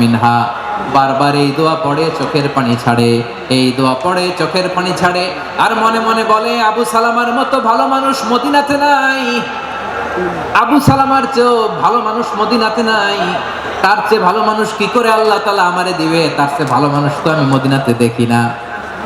মিনহা, বারবার এই দোয়া পড়ে, চোখের পানি ছাড়ে। এই দোয়া পড়ে, চোখের পানি ছাড়ে। আর মনে মনে বলে, আবু সালামার মতো ভালো মানুষ মদিনাতে নাই। আবু সালামার চেয়েও ভালো মানুষ মদিনাতে নাই। তার চেয়ে ভালো মানুষ কি করে আল্লাহ তালা আমারে দিবে? তার চেয়ে ভালো মানুষ তো আমি মদিনাতে দেখি না।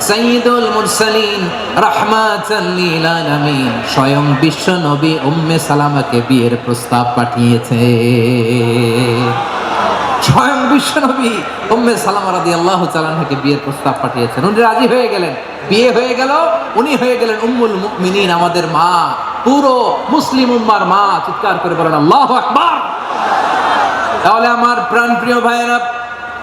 সাইয়্যিদুল মুরসালিন রাহমাতাল লিল আলামিন। স্বয়ং বিশ্ব নবী উম্মে সালামাকে বিয়ের প্রস্তাব পাঠিয়েছে। স্বয়ং বিশ্বনবী উম্মে সালামা রাদিয়াল্লাহু তাআলাকে বিয়ের প্রস্তাব পাঠিয়েছেন। উনি রাজি হয়ে গেলেন। বিয়ে হয়ে গেল, উনি হয়ে গেলেন উম্মুল মুমিনিন, আমাদের মা, পুরো মুসলিম উম্মার মা। চিৎকার করে বলেন, আল্লাহু আকবার! তাহলে আমার প্রাণপ্রিয় ভাইয়েরা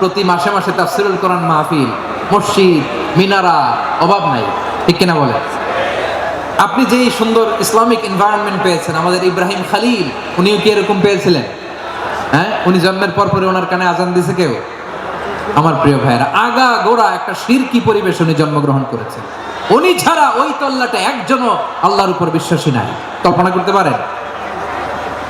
প্রতি মাসে মাসে তাফসিরুল কোরআন মাহফিল, মসজিদ, মিনারা, অভাব নাই। ঠিক কিনা বলে? আপনি যেই সুন্দর ইসলামিক এনভায়রনমেন্ট পেয়েছেন, আমাদের ইব্রাহিম খালিল, উনিও কি এরকম পেয়েছিলেন? হ্যাঁ? উনি জন্মের পর পরে ওনার কানে আজান দিছে কেউ? আমার প্রিয় ভাইয়েরা, আগা গোড়া একটা শিরকি পরিবেশ উনি জন্মগ্রহণ করেছেন। উনি ছাড়া ওই তল্লাটা একজনও আল্লাহর উপর বিশ্বাসী নাই। কল্পনা করতে পারেন?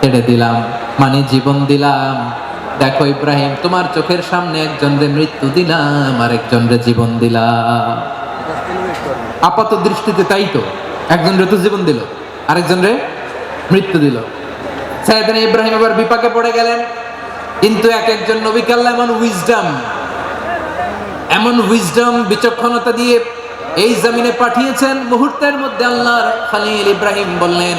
ছেড়ে দিলাম মানে জীবন দিলাম। দেখো ইব্রাহিম, তোমার চোখের সামনে একজন রে মৃত্যু দিলাম আরেকজন রে জীবন দিলাম। আপাত দৃষ্টিতে তাই তো একজন রে তো জীবন দিল আরেকজন রে মৃত্যু দিল। সাইদিন ইব্রাহিম আবার বিপাকে পড়ে গেলেন, কিন্তু এক একজন নবীকে আল্লাহ এমন উইজডম এমন উইজডম বিচক্ষণতা দিয়ে এই জমিনে পাঠিয়েছেন। মুহূর্তের মধ্যে আল্লাহর খালিল ইব্রাহিম বললেন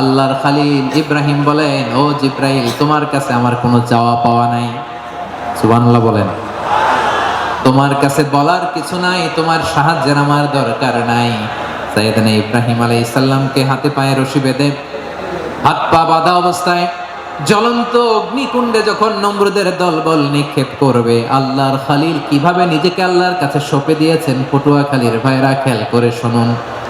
আল্লাহর খালিল ইব্রাহিম বলেন, ও জিব্রাইল, তোমার কাছে আমার কোনো চাওয়া পাওয়া নাই। সুবহানাল্লাহ বলেন। তোমার কাছে বলার কিছু নাই, তোমার সাহায্যের আমার দরকার নাই। সাইয়েদনা ইব্রাহিম আলাইহিস সালামকে হাতে পায়ে রশি বেঁধে হাত পা বাঁধা অবস্থায় জ্বলন্ত অগ্নিকুণ্ডে যখন নমরুদের দলবল নিক্ষেপ করবে, আল্লাহর খালিল কীভাবে নিজেকে আল্লাহর কাছে সঁপে দিয়েছেন পটুয়াখালীর ভাইরা খেয়াল করে শুনুন।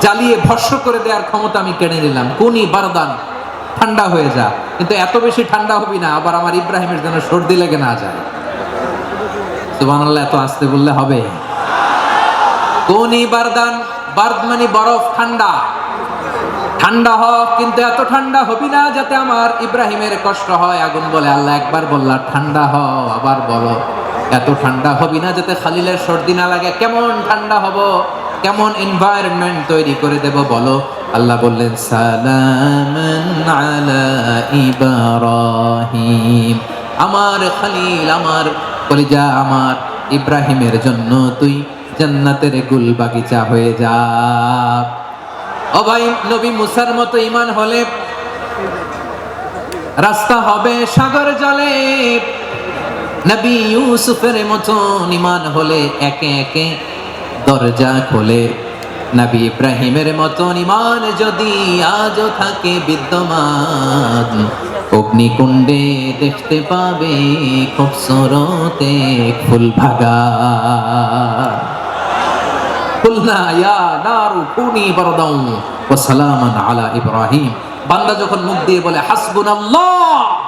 জ্বালিয়ে ভস্য করে দেওয়ার ক্ষমতা আমি কেড়ে নিলাম। কুনি বারদান, ঠান্ডা হয়ে যা। কিন্তু এত বেশি ঠান্ডা হবি না, আবার আমার ইব্রাহিমের জন্য সর্দি লেগে না যায়। সুবহানাল্লাহ, এত আসতে বললে হবে। কোনি বারদান, বার্দ মানে বরফ, ঠান্ডা। ঠান্ডা হোক কিন্তু এত ঠান্ডা হবি না যাতে আমার ইব্রাহিমের কষ্ট হয়। আগুন বলে আল্লাহ একবার বললা, ঠান্ডা হ আবার বলো। এত ঠান্ডা হবি না যাতে খালিলের সর্দি না লাগে। কেমন ঠান্ডা হব? কেমন এনভায়রনমেন্ট তৈরি করে দেব বলো? আল্লাহ বললেন ইব্রাহিম। আমার খালিল, আমার কলিজা, আমার ইব্রাহিমের জন্য তুই জান্নাতের গুল বাগিচা হয়ে যা। ভাই, নবী মুসার মতো ইমান হলে রাস্তা হবে সাগর জলে। নবী ইউসুফের মতো ইমান হলে একে একে দরজা খোলে। নবী ইব্রাহিমের মতো ইমান যদি আজও থাকে বিদ্যমান, অগ্নিকুণ্ডে দেখতে পাবে খুবসরতে ফুল ভাগা। কুলনা আলা ইব্রাহিম। বান্দা যখন মুখ দিয়ে বলে, হাসবুনাল্লাহ!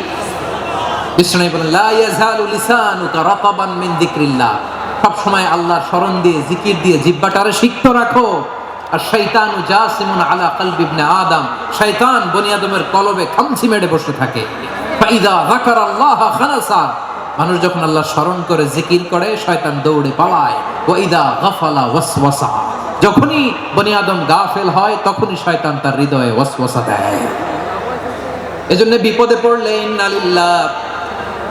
বলেন, লা ইয়াজালু লিসানুকা রাতাবান মিন যিকরিল্লাহ। সব সময় আল্লাহর স্মরণ দিয়ে, জিকির দিয়ে, জিহ্বাটারে সিক্ত রাখো। আর শয়তানু জাসিমুন আলা কলবি ইবনে আদম। শয়তান বনি আদমের কলবে খামচি বসে থাকে। ফাইদা মানুষ যখন আল্লাহ স্মরণ করে, জিকির করে, শয়তান দৌড়ে পালায়। ওয়াইদা গাফালা ওয়াসওয়াসা। যখনই বনি আদম গাফেল হয়, তখনই শয়তান তার হৃদয়ে ওয়াসওয়াসা দেয়। এজন্য বিপদে পড়লে ইন্নালিল্লাহ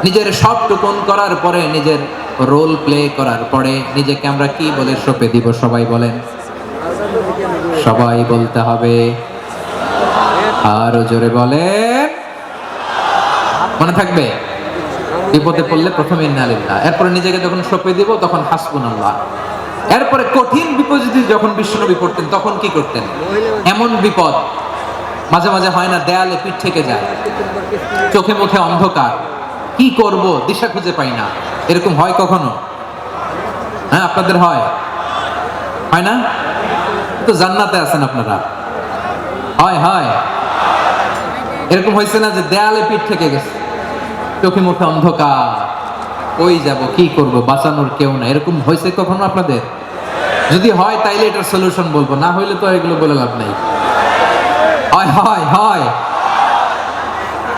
নিজের সব টুকুন করার পরে নিজের রোল প্লে করার পরে নিজেকে আমরা কি বলে সঁপে দিব সবাই বলেন? সবাই বলতে হবে। আরও জোরে বলে মনে থাকবে? বিপদে পড়লে প্রথমে ইন্নালিল্লাহ এরপরে নিজেকে যখন সঁপে দিব তখন হাসবুন আল্লাহ এরপরে কঠিন বিপর্যয় যখন বিশ্বনবী পড়তেন তখন কি করতেন? এমন বিপদ মাঝে মাঝে হয় না, দেয়ালে পিঠ থেকে যায়। চোখে মুখে অন্ধকার। কি করব, দিশা খুঁজে পাই না। এরকম হয় কখনো? হ্যাঁ আপনাদের হয়। হয় না? তো জান্নাতে আছেন আপনারা। হয় হয়। এরকম হয়েছে না যে দেয়ালে পিঠ থেকে গেছে। চোখে মুখে অন্ধকার। ওই যাব, কি করব, বাঁচানোর কেউ না এরকম হয়েছে কখনো আপনাদের? যদি হয়, তাইলে এটার সলিউশন বলব। না হইলে তো এগুলো বলে লাভ নাই। হয় হয় হয়।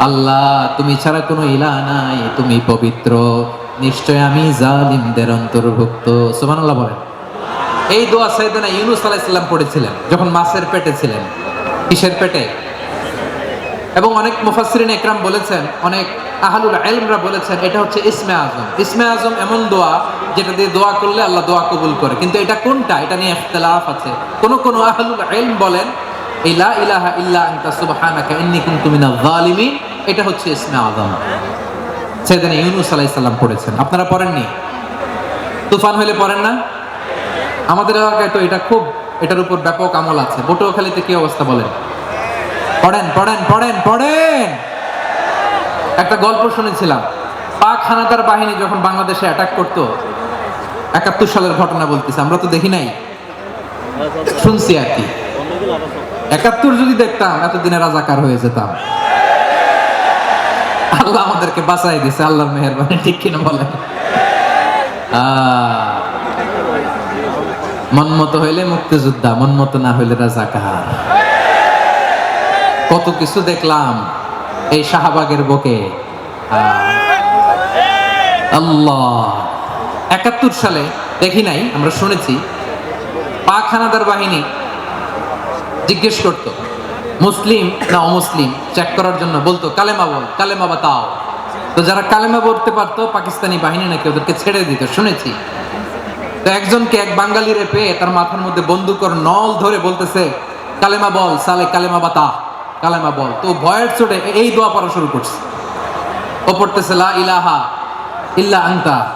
আল্লাহ, তুমি ছাড়া কোনো ইলাহ নাই, তুমি পবিত্র। নিশ্চয় আমি জালিমদের অন্তর্ভুক্ত। সুবহানাল্লাহ বলেন। এই দোয়া সাইয়েদনা ইউনুস আলাইহিস সালাম পড়েছিলেন, যখন মাছের পেটে ছিলেন। কিসের পেটে? এবং অনেক মুফাসসিরিন একরাম বলেছেন, অনেক আহলুল ইলমরা বলেছেন, এটা হচ্ছে ইসমে আজম। ইসমে আজম এমন দোয়া যেটা দিয়ে দোয়া করলে আল্লাহ দোয়া কবুল করে। কিন্তু এটা কোনটা? এটা নিয়ে ইখতিলাফ আছে। কোন কোন আহলুল ইলম বলেন এই লা ইলাহা ইল্লা আনতা সুবহানাকা ইন্নী কুনতু মিনাজ জালিমিন এটা হচ্ছে ইসমে আজম সেদিন ইউনুস আলাইহিস সালাম পড়েছেন। আপনারা পড়েননি? তুফান হলে পড়েন না? আমাদের এলাকায় তো এটা খুব, এটার উপর ব্যাপক আমল আছে। বটুয়াখালীতে কি অবস্থা বলেন? পড়েন পড়েন পড়েন পড়েন! একটা গল্প শুনেছিলাম। পাক হানাদার বাহিনী যখন বাংলাদেশে অ্যাটাক করতো, একাত্তর সালের ঘটনা বলতেছে, আমরা তো দেখি নাই। শুনছি আর কি। একাত্তর যদি দেখতাম এতদিনে রাজাকার হয়ে যেতাম। আল্লাহ আমাদেরকে বাঁচাই দিছে আল্লাহর মেহরবানি ঠিক কিনা বলেন? আহ, মন মতো হইলে মুক্তিযোদ্ধা মন মতো না হইলে রাজাকার। কত কিছু দেখলাম এই শাহবাগের বুকে। আল্লাহ। একাত্তর সালে দেখি নাই আমরা শুনেছি পাক হানাদার বাহিনী জিজ্ঞেস করতো, মুসলিম না অমুসলিম? চেক করার জন্য বলতো, কালেমা বল, কালেমা বাতাও। তো যারা কালেমা বলতে পারতো, পাকিস্তানি বাহিনী নাকি ওদেরকে ছেড়ে দিত, শুনেছি। তো একজনকে এক বাঙালিরে পেয়ে তার মাথার মধ্যে বন্দুকর নল ধরে বলতেছে, কালেমা বল, সালে কালেমা বাতা, কালেমা বল। তো ভয়ের চোটে এই দোয়া পড়া শুরু করছে। ও পড়তেছে, লা ইলাহা ইল্লা আনতা।